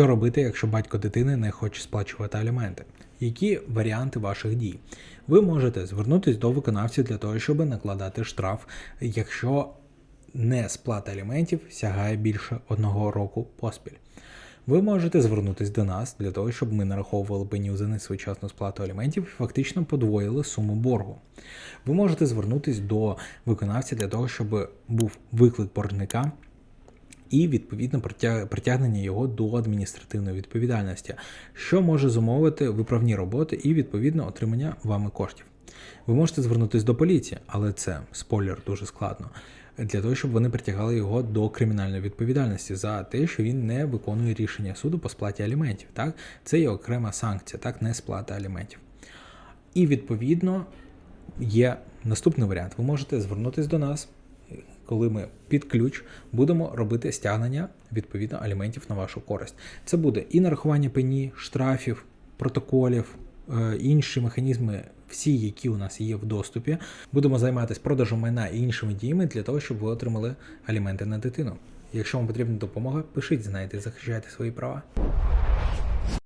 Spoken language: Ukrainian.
Що робити, якщо батько дитини не хоче сплачувати аліменти? Які варіанти ваших дій? Ви можете звернутися до виконавців для того, щоб накладати штраф, якщо не сплата аліментів сягає більше одного року поспіль. Ви можете звернутися до нас для того, щоб ми нараховували пеню за несвоєчасну сплату аліментів і фактично подвоїли суму боргу. Ви можете звернутися до виконавця для того, щоб був виклик боржника і відповідно притя- притягнення його до адміністративної відповідальності, що може зумовити виправні роботи і відповідно отримання вами коштів. Ви можете звернутися до поліції, але це спойлер дуже складно. Для того, щоб вони притягали його до кримінальної відповідальності за те, що він не виконує рішення суду по сплаті аліментів. Так? Це є окрема санкція, так, не сплата аліментів. І відповідно є наступний варіант. Ви можете звернутися до нас, коли ми під ключ будемо робити стягнення відповідно аліментів на вашу користь. Це буде і нарахування пені, штрафів, протоколів, е, інші механізми, всі, які у нас є в доступі. Будемо займатися продажем майна і іншими діями для того, щоб ви отримали аліменти на дитину. Якщо вам потрібна допомога, пишіть, знайте, захищайте свої права.